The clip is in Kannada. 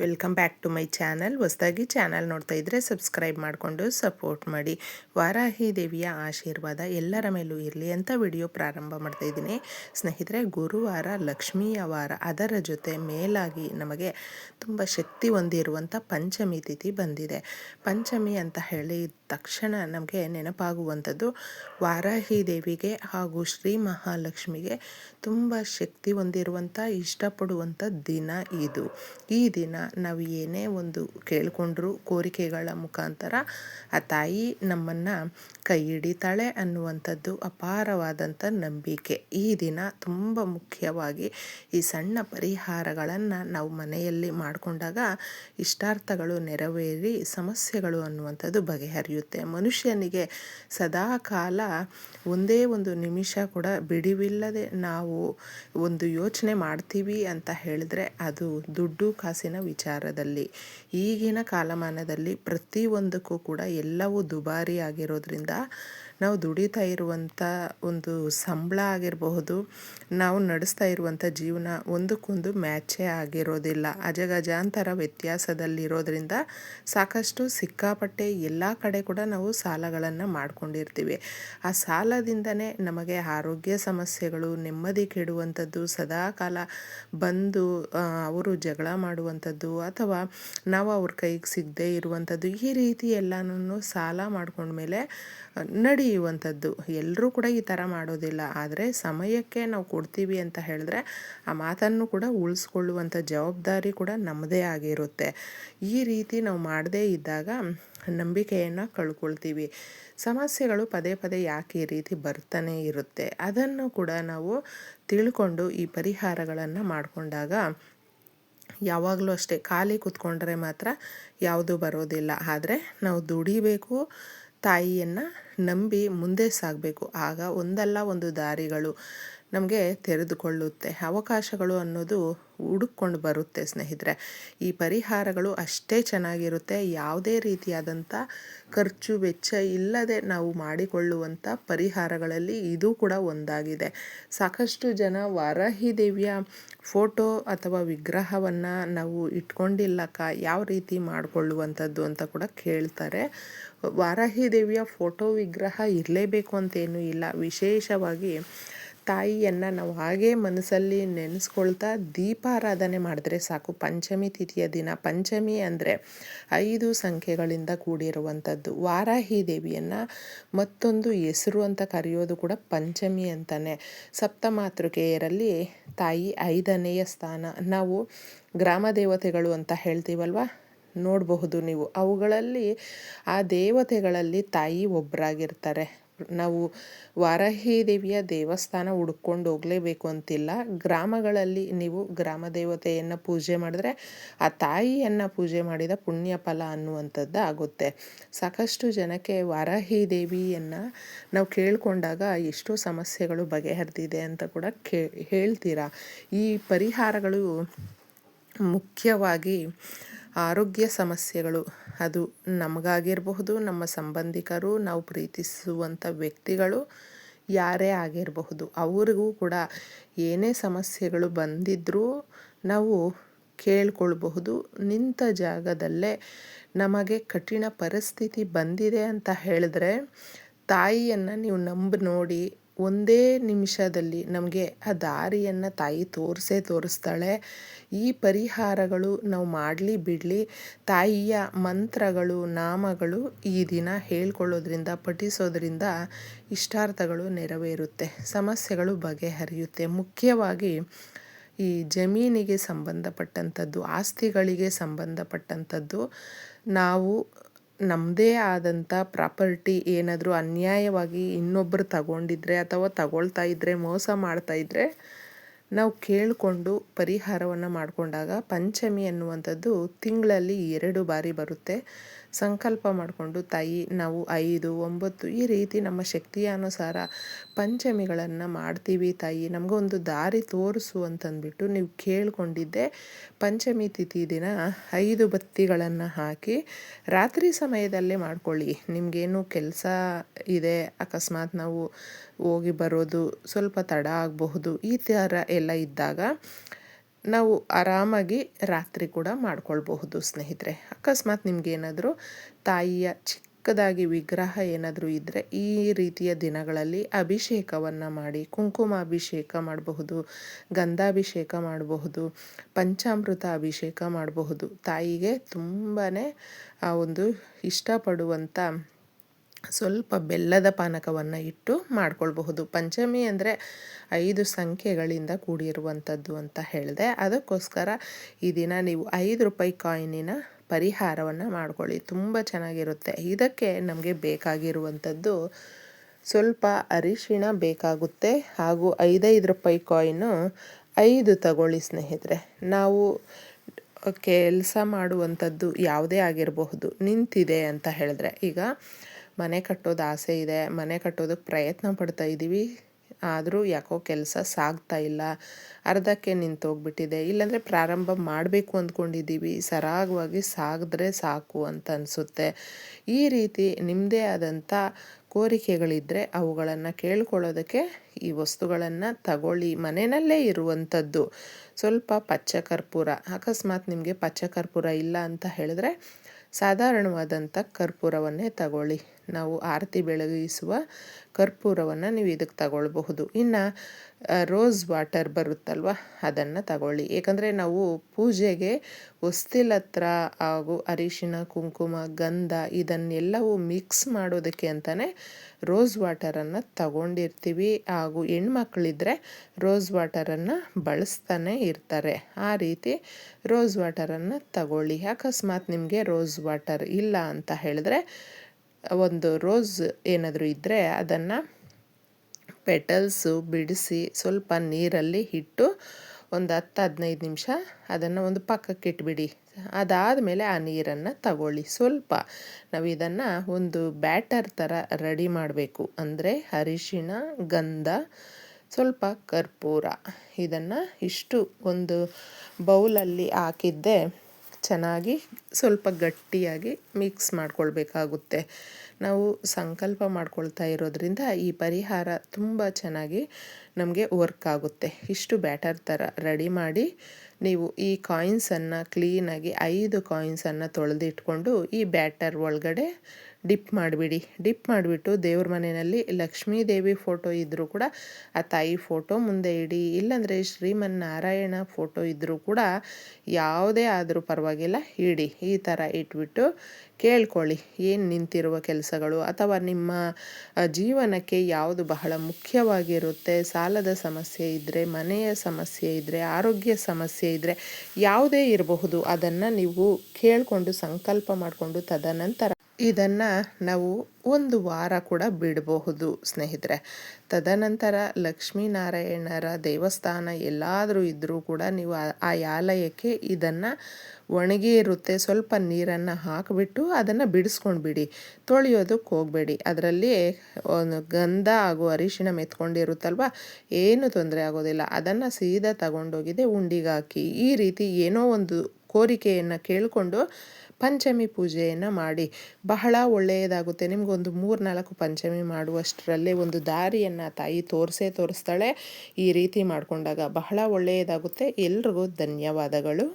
Welcome back to my channel. ಹೊಸದಾಗಿ ಚಾನಲ್ ನೋಡ್ತಾ ಇದ್ದರೆ ಸಬ್ಸ್ಕ್ರೈಬ್ ಮಾಡಿಕೊಂಡು ಸಪೋರ್ಟ್ ಮಾಡಿ. ವಾರಾಹಿ ದೇವಿಯ ಆಶೀರ್ವಾದ ಎಲ್ಲರ ಮೇಲೂ ಇರಲಿ ಅಂತ ವಿಡಿಯೋ ಪ್ರಾರಂಭ ಮಾಡ್ತಾ ಇದ್ದೀನಿ. ಸ್ನೇಹಿತರೆ, ಗುರುವಾರ ಲಕ್ಷ್ಮಿಯ ವಾರ ಅದರ ಜೊತೆ ಮೇಲಾಗಿ ನಮಗೆ ತುಂಬ ಶಕ್ತಿ ಹೊಂದಿರುವಂಥ ಪಂಚಮಿ ತಿಥಿ ಬಂದಿದೆ. ಪಂಚಮಿ ಅಂತ ಹೇಳಿ ತಕ್ಷಣ ನಮಗೆ ನೆನಪಾಗುವಂಥದ್ದು ವಾರಾಹಿ ದೇವಿಗೆ ಹಾಗೂ ಶ್ರೀ ಮಹಾಲಕ್ಷ್ಮಿಗೆ ತುಂಬ ಶಕ್ತಿ ಹೊಂದಿರುವಂಥ ಇಷ್ಟಪಡುವಂಥ ದಿನ ಇದು. ಈ ದಿನ ನಾವು ಏನೇ ಒಂದು ಕೇಳಿಕೊಂಡ್ರು ಕೋರಿಕೆಗಳ ಮುಖಾಂತರ ಆ ತಾಯಿ ನಮ್ಮನ್ನು ಕೈ ಹಿಡಿತಾಳೆ ಅನ್ನುವಂಥದ್ದು ಅಪಾರವಾದಂಥ ನಂಬಿಕೆ. ಈ ದಿನ ತುಂಬ ಮುಖ್ಯವಾಗಿ ಈ ಸಣ್ಣ ಪರಿಹಾರಗಳನ್ನು ನಾವು ಮನೆಯಲ್ಲಿ ಮಾಡಿಕೊಂಡಾಗ ಇಷ್ಟಾರ್ಥಗಳು ನೆರವೇರಿ ಸಮಸ್ಯೆಗಳು ಅನ್ನುವಂಥದ್ದು ಬಗೆಹರಿಯುತ್ತೆ. ಮನುಷ್ಯನಿಗೆ ಸದಾ ಕಾಲ ಒಂದೇ ಒಂದು ನಿಮಿಷ ಕೂಡ ಬಿಡಿವಿಲ್ಲದೆ ನಾವು ಒಂದು ಯೋಚನೆ ಮಾಡ್ತೀವಿ ಅಂತ ಹೇಳಿದ್ರೆ ಅದು ದುಡ್ಡು ಕಾಸಿನ ವಿಚಾರದಲ್ಲಿ. ಈಗಿನ ಕಾಲಮಾನದಲ್ಲಿ ಪ್ರತಿಯೊಂದಕ್ಕೂ ಕೂಡ ಎಲ್ಲವೂ ದುಬಾರಿ ಆಗಿರೋದ್ರಿಂದ ನಾವು ದುಡಿತಾ ಇರುವಂಥ ಒಂದು ಸಂಬಳ ಆಗಿರಬಹುದು, ನಾವು ನಡೆಸ್ತಾ ಇರುವಂಥ ಜೀವನ ಒಂದಕ್ಕೊಂದು ಮ್ಯಾಚೇ ಆಗಿರೋದಿಲ್ಲ. ಅಜಗಜಾಂತರ ವ್ಯತ್ಯಾಸದಲ್ಲಿರೋದ್ರಿಂದ ಸಾಕಷ್ಟು ಸಿಕ್ಕಾಪಟ್ಟೆ ಎಲ್ಲ ಕಡೆ ಕೂಡ ನಾವು ಸಾಲಗಳನ್ನು ಮಾಡ್ಕೊಂಡಿರ್ತೀವಿ. ಆ ಸಾಲದಿಂದನೇ ನಮಗೆ ಆರೋಗ್ಯ ಸಮಸ್ಯೆಗಳು, ನೆಮ್ಮದಿ ಕೆಡುವಂಥದ್ದು ಸದಾಕಾಲ ಬಂದು ಅವರು ಜಗಳ ಮಾಡುವಂಥದ್ದು ಅಥವಾ ನಾವು ಅವ್ರ ಕೈಗೆ ಸಿಗದೇ ಇರುವಂಥದ್ದು ಈ ರೀತಿ ಎಲ್ಲನೂ ಸಾಲ ಮಾಡ್ಕೊಂಡ್ಮೇಲೆ ನಡೆಯುವಂಥದ್ದು ಎಲ್ಲರೂ ಕೂಡ ಈ ಥರ ಮಾಡೋದಿಲ್ಲ. ಆದರೆ ಸಮಯಕ್ಕೆ ನಾವು ಕೊಡ್ತೀವಿ ಅಂತ ಹೇಳಿದ್ರೆ ಆ ಮಾತನ್ನು ಕೂಡ ಉಳಿಸ್ಕೊಳ್ಳುವಂಥ ಜವಾಬ್ದಾರಿ ಕೂಡ ನಮ್ಮದೇ ಆಗಿರುತ್ತೆ. ಈ ರೀತಿ ನಾವು ಮಾಡದೇ ಇದ್ದಾಗ ನಂಬಿಕೆಯನ್ನು ಕಳ್ಕೊಳ್ತೀವಿ. ಸಮಸ್ಯೆಗಳು ಪದೇ ಪದೇ ಯಾಕೆ ಈ ರೀತಿ ಬರ್ತಾನೆ ಇರುತ್ತೆ? ಅದನ್ನು ಕೂಡ ನಾವು ತಿಳ್ಕೊಂಡು ಈ ಪರಿಹಾರಗಳನ್ನು ಮಾಡಿಕೊಂಡಾಗ ಯಾವಾಗಲೂ ಅಷ್ಟೇ ಖಾಲಿ ಕೂತ್ಕೊಂಡ್ರೆ ಮಾತ್ರ ಯಾವುದು ಬರೋದಿಲ್ಲ. ಆದರೆ ನಾವು ದುಡಿಬೇಕು ತಾಯಿಯನ್ನು ನಂಬಿ ಮುಂದೆ ಸಾಗಬೇಕು. ಆಗ ಒಂದಲ್ಲ ಒಂದು ದಾರಿಗಳು ನಮಗೆ ತೆರೆದುಕೊಳ್ಳುತ್ತೆ. ಅವಕಾಶಗಳು ಅನ್ನೋದು ಹುಡುಕೊಂಡು ಬರುತ್ತೆ ಸ್ನೇಹಿತರೆ. ಈ ಪರಿಹಾರಗಳು ಅಷ್ಟೇ ಚೆನ್ನಾಗಿರುತ್ತೆ. ಯಾವುದೇ ರೀತಿಯಾದಂಥ ಖರ್ಚು, ವೆಚ್ಚ ಇಲ್ಲದೆ ನಾವು ಮಾಡಿಕೊಳ್ಳುವಂಥ ಪರಿಹಾರಗಳಲ್ಲಿ ಇದು ಕೂಡ ಒಂದಾಗಿದೆ. ಸಾಕಷ್ಟು ಜನ ವಾರಾಹಿ ದೇವಿಯ ಫೋಟೋ ಅಥವಾ ವಿಗ್ರಹವನ್ನು ನಾವು ಇಟ್ಕೊಂಡಿಲ್ಲಕ್ಕ, ಯಾವ ರೀತಿ ಮಾಡಿಕೊಳ್ಳುವಂಥದ್ದು ಅಂತ ಕೂಡ ಕೇಳ್ತಾರೆ. ವಾರಾಹಿ ದೇವಿಯ ಫೋಟೋ ವಿಗ್ರಹ ಇರಲೇಬೇಕು ಅಂತೇನೂ ಇಲ್ಲ. ವಿಶೇಷವಾಗಿ ತಾಯಿಯನ್ನು ನಾವು ಹಾಗೇ ಮನಸ್ಸಲ್ಲಿ ನೆನೆಸ್ಕೊಳ್ತಾ ದೀಪಾರಾಧನೆ ಮಾಡಿದ್ರೆ ಸಾಕು. ಪಂಚಮಿ ತಿಥಿಯ ದಿನ. ಪಂಚಮಿ ಅಂದರೆ ಐದು ಸಂಖ್ಯೆಗಳಿಂದ ಕೂಡಿರುವಂಥದ್ದು. ವಾರಾಹಿ ದೇವಿಯನ್ನು ಮತ್ತೊಂದು ಹೆಸರು ಅಂತ ಕರೆಯೋದು ಕೂಡ ಪಂಚಮಿ ಅಂತಲೇ ಸಪ್ತಮಾತೃಕೆಯರಲ್ಲಿ ತಾಯಿ ಐದನೆಯ ಸ್ಥಾನ. ನಾವು ಗ್ರಾಮ ದೇವತೆಗಳು ಅಂತ ಹೇಳ್ತೀವಲ್ವ? ನೋಡಬಹುದು ನೀವು. ಅವುಗಳಲ್ಲಿ ಆ ದೇವತೆಗಳಲ್ಲಿ ತಾಯಿ ಒಬ್ಬರಾಗಿರ್ತಾರೆ ನಾವು ವಾರಾಹಿ ದೇವಿಯ ದೇವಸ್ಥಾನ ಹುಡ್ಕೊಂಡು ಹೋಗಲೇಬೇಕು ಅಂತಿಲ್ಲ. ಗ್ರಾಮಗಳಲ್ಲಿ ನೀವು ಗ್ರಾಮ ದೇವತೆಯನ್ನು ಪೂಜೆ ಮಾಡಿದ್ರೆ ಆ ತಾಯಿಯನ್ನು ಪೂಜೆ ಮಾಡಿದ ಪುಣ್ಯ ಫಲ ಅನ್ನುವಂಥದ್ದು ಆಗುತ್ತೆ. ಸಾಕಷ್ಟು ಜನಕ್ಕೆ ವಾರಾಹಿ ದೇವಿಯನ್ನು ನಾವು ಕೇಳಿಕೊಂಡಾಗ ಎಷ್ಟೋ ಸಮಸ್ಯೆಗಳು ಬಗೆಹರಿದಿದೆ ಅಂತ ಕೂಡ ಕೇ, ಹೇಳ್ತೀರಾ? ಈ ಪರಿಹಾರಗಳು ಮುಖ್ಯವಾಗಿ ಆರೋಗ್ಯ ಸಮಸ್ಯೆಗಳು, ಅದು ನಮಗಾಗಿರಬಹುದು, ನಮ್ಮ ಸಂಬಂಧಿಕರು, ನಾವು ಪ್ರೀತಿಸುವಂಥ ವ್ಯಕ್ತಿಗಳು ಯಾರೇ ಆಗಿರಬಹುದು. ಅವ್ರಿಗೂ ಕೂಡ ಏನೇ ಸಮಸ್ಯೆಗಳು ಬಂದಿದ್ದರೂ ನಾವು ಕೇಳ್ಕೊಳ್ಬಹುದು. ನಿಂತ ಜಾಗದಲ್ಲೇ ನಮಗೆ ಕಠಿಣ ಪರಿಸ್ಥಿತಿ ಬಂದಿದೆ ಅಂತ ಹೇಳಿದ್ರೆ ತಾಯಿಯನ್ನು ನೀವು ನಂಬಿ ನೋಡಿ ಒಂದೇ ನಿಮಿಷದಲ್ಲಿ ನಮಗೆ ಆ ದಾರಿಯನ್ನು ತಾಯಿ ತೋರಿಸೇ ತೋರಿಸ್ತಾಳೆ. ಈ ಪರಿಹಾರಗಳು ನಾವು ಮಾಡಲಿ ಬಿಡಲಿ, ತಾಯಿಯ ಮಂತ್ರಗಳು, ನಾಮಗಳು ಈ ದಿನ ಹೇಳ್ಕೊಳ್ಳೋದ್ರಿಂದ, ಪಠಿಸೋದ್ರಿಂದ ಇಷ್ಟಾರ್ಥಗಳು ನೆರವೇರುತ್ತೆ. ಸಮಸ್ಯೆಗಳು ಬಗೆಹರಿಯುತ್ತೆ. ಮುಖ್ಯವಾಗಿ ಈ ಜಮೀನಿಗೆ ಸಂಬಂಧಪಟ್ಟಂಥದ್ದು, ಆಸ್ತಿಗಳಿಗೆ ಸಂಬಂಧಪಟ್ಟಂಥದ್ದು ನಾವು ನಮ್ಮದೇ ಆದಂಥ ಪ್ರಾಪರ್ಟಿ ಏನಾದರೂ ಅನ್ಯಾಯವಾಗಿ ಇನ್ನೊಬ್ಬರು ತಗೊಂಡಿದ್ರೆ ಅಥವಾ ತಗೊಳ್ತಾ ಇದ್ದರೆ ಮೋಸ ಮಾಡ್ತಾ ಇದ್ದರೆ ನಾವು ಕೇಳಿಕೊಂಡು ಪರಿಹಾರವನ್ನು ಮಾಡಿಕೊಂಡಾಗ ಪಂಚಮಿ ಅನ್ನುವಂಥದ್ದು ತಿಂಗಳಲ್ಲಿ ಎರಡು ಬಾರಿ ಬರುತ್ತೆ. ಸಂಕಲ್ಪ ಮಾಡಿಕೊಂಡು ತಾಯಿ, ನಾವು ಐದು, ಒಂಬತ್ತು ಈ ರೀತಿ ನಮ್ಮ ಶಕ್ತಿಯ ಅನುಸಾರ ಪಂಚಮಿಗಳನ್ನು ಮಾಡ್ತೀವಿ ತಾಯಿ. ನಮಗೊಂದು ದಾರಿ ತೋರಿಸು ಅಂತಂದ್ಬಿಟ್ಟು ನೀವು ಕೇಳಿಕೊಂಡಿದ್ದೆ. ಪಂಚಮಿ ತಿಥಿ ದಿನ ಐದು ಬತ್ತಿಗಳನ್ನು ಹಾಕಿ ರಾತ್ರಿ ಸಮಯದಲ್ಲೇ ಮಾಡ್ಕೊಳ್ಳಿ. ನಿಮಗೇನು ಕೆಲಸ ಇದೆ, ಅಕಸ್ಮಾತ್ ನಾವು ಹೋಗಿ ಬರೋದು ಸ್ವಲ್ಪ ತಡ ಆಗಬಹುದು ಈ ಥರ ಎಲ್ಲ ಇದ್ದಾಗ ನಾವು ಆರಾಮಾಗಿ ರಾತ್ರಿ ಕೂಡ ಮಾಡ್ಕೊಳ್ಬಹುದು ಸ್ನೇಹಿತರೆ. ಅಕಸ್ಮಾತ್ ನಿಮಗೇನಾದರೂ ತಾಯಿಯ ಚಿಕ್ಕದಾಗಿ ವಿಗ್ರಹ ಏನಾದರೂ ಇದ್ದರೆ ಈ ರೀತಿಯ ದಿನಗಳಲ್ಲಿ ಅಭಿಷೇಕವನ್ನು ಮಾಡಿ, ಕುಂಕುಮ ಅಭಿಷೇಕ ಮಾಡಬಹುದು, ಗಂಧಾಭಿಷೇಕ ಮಾಡಬಹುದು, ಪಂಚಾಮೃತ ಅಭಿಷೇಕ ಮಾಡಬಹುದು. ತಾಯಿಗೆ ತುಂಬಾ ಒಂದು ಇಷ್ಟಪಡುವಂಥ ಸ್ವಲ್ಪ ಬೆಲ್ಲದ ಪಾನಕವನ್ನು ಇಟ್ಟು ಮಾಡ್ಕೊಳ್ಬಹುದು. ಪಂಚಮಿ ಅಂದರೆ ಐದು ಸಂಖ್ಯೆಗಳಿಂದ ಕೂಡಿರುವಂಥದ್ದು ಅಂತ ಹೇಳಿದೆ. ಅದಕ್ಕೋಸ್ಕರ ಈ ದಿನ ನೀವು ಐದು ರೂಪಾಯಿ ಕಾಯಿನಿನ ಪರಿಹಾರವನ್ನು ಮಾಡ್ಕೊಳ್ಳಿ. ತುಂಬ ಚೆನ್ನಾಗಿರುತ್ತೆ. ಇದಕ್ಕೆ ನಮಗೆ ಬೇಕಾಗಿರುವಂಥದ್ದು ಸ್ವಲ್ಪ ಅರಿಶಿಣ ಬೇಕಾಗುತ್ತೆ. ಹಾಗೂ ಐದೈದು ರೂಪಾಯಿ ಕಾಯಿನು ಐದು ತಗೊಳ್ಳಿ ಸ್ನೇಹಿತರೆ. ನಾವು ಕೆಲಸ ಮಾಡುವಂಥದ್ದು ಯಾವುದೇ ಆಗಿರಬಹುದು. ನಿಂತಿದೆ ಅಂತ ಹೇಳಿದ್ರೆ ಈಗ ಮನೆ ಕಟ್ಟೋದು ಆಸೆ ಇದೆ, ಮನೆ ಕಟ್ಟೋದಕ್ಕೆ ಪ್ರಯತ್ನ ಪಡ್ತಾ ಇದ್ದೀವಿ. ಆದರೂ ಯಾಕೋ ಕೆಲಸ ಸಾಗ್ತಾ ಇಲ್ಲ. ಅರ್ಧಕ್ಕೆ ನಿಂತೋಗ್ಬಿಟ್ಟಿದೆ ಇಲ್ಲಾಂದರೆ ಪ್ರಾರಂಭ ಮಾಡಬೇಕು ಅಂದ್ಕೊಂಡಿದ್ದೀವಿ. ಸರಾಗವಾಗಿ ಸಾಗಿದ್ರೆ ಸಾಕು ಅಂತ ಅನಿಸುತ್ತೆ. ಈ ರೀತಿ ನಿಮ್ಮದೇ ಆದಂಥ ಕೋರಿಕೆಗಳಿದ್ದರೆ ಅವುಗಳನ್ನು ಕೇಳ್ಕೊಳ್ಳೋದಕ್ಕೆ ಈ ವಸ್ತುಗಳನ್ನು ತಗೊಳ್ಳಿ ಮನೆಯಲ್ಲೇ ಇರುವಂಥದ್ದು. ಸ್ವಲ್ಪ ಪಚ್ಚ ಕರ್ಪೂರ. ಅಕಸ್ಮಾತ್ ನಿಮಗೆ ಪಚ್ಚ ಕರ್ಪೂರ ಇಲ್ಲ ಅಂತ ಹೇಳಿದ್ರೆ ಸಾಧಾರಣವಾದಂಥ ಕರ್ಪೂರವನ್ನೇ ತಗೊಳ್ಳಿ. ನಾವು ಆರತಿ ಬೆಳಗಿಸುವ ಕರ್ಪೂರವನ್ನು ನೀವು ಇದಕ್ಕೆ ತಗೊಳ್ಬಹುದು. ಇನ್ನು ರೋಸ್ ವಾಟರ್ ಬರುತ್ತಲ್ವ, ಅದನ್ನು ತಗೊಳ್ಳಿ. ಏಕೆಂದರೆ ನಾವು ಪೂಜೆಗೆ ಹೊಸ್ತಿಲ ಹತ್ರ ಹಾಗೂ ಅರಿಶಿನ, ಕುಂಕುಮ, ಗಂಧ ಇದನ್ನೆಲ್ಲವೂ ಮಿಕ್ಸ್ ಮಾಡೋದಕ್ಕೆ ಅಂತಲೇ ರೋಸ್ ವಾಟರನ್ನು ತಗೊಂಡಿರ್ತೀವಿ. ಹಾಗೂ ಹೆಣ್ಮಕ್ಳಿದ್ರೆ ರೋಸ್ ವಾಟರನ್ನು ಬಳಸ್ತಾನೆ ಇರ್ತಾರೆ. ಆ ರೀತಿ ರೋಸ್ ವಾಟರನ್ನು ತಗೊಳ್ಳಿ. ಅಕಸ್ಮಾತ್ ನಿಮಗೆ ರೋಸ್ ವಾಟರ್ ಇಲ್ಲ ಅಂತ ಹೇಳಿದ್ರೆ ಒಂದು ರೋಸ್ ಏನಾದರೂ ಇದ್ದರೆ ಅದನ್ನು ಪೆಟಲ್ಸು ಬಿಡಿಸಿ ಸ್ವಲ್ಪ ನೀರಲ್ಲಿ ಇಟ್ಟು ಒಂದು ಹತ್ತು ಹದಿನೈದು ನಿಮಿಷ ಅದನ್ನು ಒಂದು ಪಕ್ಕಕ್ಕೆ ಇಟ್ಬಿಡಿ. ಅದಾದಮೇಲೆ ಆ ನೀರನ್ನು ತಗೊಳ್ಳಿ. ಸ್ವಲ್ಪ ನಾವು ಇದನ್ನು ಒಂದು ಬ್ಯಾಟರ್ ಥರ ರೆಡಿ ಮಾಡಬೇಕು. ಅಂದರೆ ಅರಿಶಿಣ, ಗಂಧ, ಸ್ವಲ್ಪ ಕರ್ಪೂರ. ಇದನ್ನು ಇಷ್ಟು ಒಂದು ಬೌಲಲ್ಲಿ ಹಾಕಿದ್ದೆ. ಚೆನ್ನಾಗಿ ಸ್ವಲ್ಪ ಗಟ್ಟಿಯಾಗಿ ಮಿಕ್ಸ್ ಮಾಡ್ಕೊಳ್ಬೇಕಾಗುತ್ತೆ. ನಾವು ಸಂಕಲ್ಪ ಮಾಡ್ಕೊಳ್ತಾ ಇರೋದ್ರಿಂದ ಈ ಪರಿಹಾರ ತುಂಬ ಚೆನ್ನಾಗಿ ನಮಗೆ ವರ್ಕ್ ಆಗುತ್ತೆ. ಇಷ್ಟು ಬ್ಯಾಟರ್ ಥರ ರೆಡಿ ಮಾಡಿ ನೀವು ಈ ಕಾಯಿನ್ಸನ್ನು ಕ್ಲೀನಾಗಿ ಐದು ಕಾಯಿನ್ಸನ್ನು ತೊಳೆದಿಟ್ಕೊಂಡು ಈ ಬ್ಯಾಟರ್ ಒಳಗಡೆ ಡಿಪ್ ಮಾಡಿಬಿಡಿ. ಡಿಪ್ ಮಾಡಿಬಿಟ್ಟು ದೇವ್ರ ಮನೆಯಲ್ಲಿ ಲಕ್ಷ್ಮೀ ದೇವಿ ಫೋಟೋ ಇದ್ದರೂ ಕೂಡ, ಆ ತಾಯಿ ಫೋಟೋ ಮುಂದೆ ಇಡಿ. ಇಲ್ಲಾಂದರೆ ಶ್ರೀಮನ್ನಾರಾಯಣ ಫೋಟೋ ಇದ್ದರೂ ಕೂಡ ಯಾವುದೇ ಆದರೂ ಪರವಾಗಿಲ್ಲ, ಇಡಿ. ಈ ಥರ ಇಟ್ಬಿಟ್ಟು ಕೇಳ್ಕೊಳ್ಳಿ. ಏನು ನಿಂತಿರುವ ಕೆಲಸಗಳು? ಅಥವಾ ನಿಮ್ಮ ಜೀವನಕ್ಕೆ ಯಾವುದು ಬಹಳ ಮುಖ್ಯವಾಗಿರುತ್ತೆ? ಸಾಲದ ಸಮಸ್ಯೆ ಇದ್ದರೆ ಮನೆಯ ಸಮಸ್ಯೆ ಇದ್ದರೆ ಆರೋಗ್ಯ ಸಮಸ್ಯೆ ಇದ್ದರೆ ಯಾವುದೇ ಇರಬಹುದು. ಅದನ್ನು ನೀವು ಕೇಳಿಕೊಂಡು, ಸಂಕಲ್ಪ ಮಾಡಿಕೊಂಡು ತದನಂತರ ಇದನ್ನು ನಾವು ಒಂದು ವಾರ ಕೂಡ ಬಿಡಬಹುದು, ಸ್ನೇಹಿತರೆ. ತದನಂತರ ಲಕ್ಷ್ಮೀನಾರಾಯಣರ ದೇವಸ್ಥಾನ ಎಲ್ಲಾದರೂ ಇದ್ದರೂ ಕೂಡ ನೀವು ಆ ಆಲಯಕ್ಕೆ ಇದನ್ನು ಒಣಗಿ ಇರುತ್ತೆ. ಸ್ವಲ್ಪ ನೀರನ್ನು ಹಾಕಿಬಿಟ್ಟು ಅದನ್ನು ಬಿಡಿಸ್ಕೊಂಡು ಬಿಡಿ ತೊಳೆಯೋದಕ್ಕೆ ಹೋಗಬೇಡಿ. ಅದರಲ್ಲಿ ಒಂದು ಗಂಧ ಹಾಗೂ ಅರಿಶಿಣ ಮೆತ್ಕೊಂಡಿರುತ್ತಲ್ವ? ಏನು ತೊಂದರೆ ಆಗೋದಿಲ್ಲ. ಅದನ್ನು ಸೀದಾ ತಗೊಂಡೋಗಿದೆ ಉಂಡಿಗಾಕಿ ಈ ರೀತಿ ಏನೋ ಒಂದು ಕೋರಿಕೆಯನ್ನು ಕೇಳಿಕೊಂಡು ಪಂಚಮಿ ಪೂಜೆಯನ್ನು ಮಾಡಿ. ಬಹಳ ಒಳ್ಳೆಯದಾಗುತ್ತೆ. ನಿಮಗೊಂದು ಮೂರು ನಾಲ್ಕು ಪಂಚಮಿ ಮಾಡುವಷ್ಟರಲ್ಲೇ ಒಂದು ದಾರಿಯನ್ನು ತಾಯಿ ತೋರಿಸೇ ತೋರಿಸ್ತಾಳೆ. ಈ ರೀತಿ ಮಾಡಿಕೊಂಡಾಗ ಬಹಳ ಒಳ್ಳೆಯದಾಗುತ್ತೆ. ಎಲ್ರಿಗೂ ಧನ್ಯವಾದಗಳು.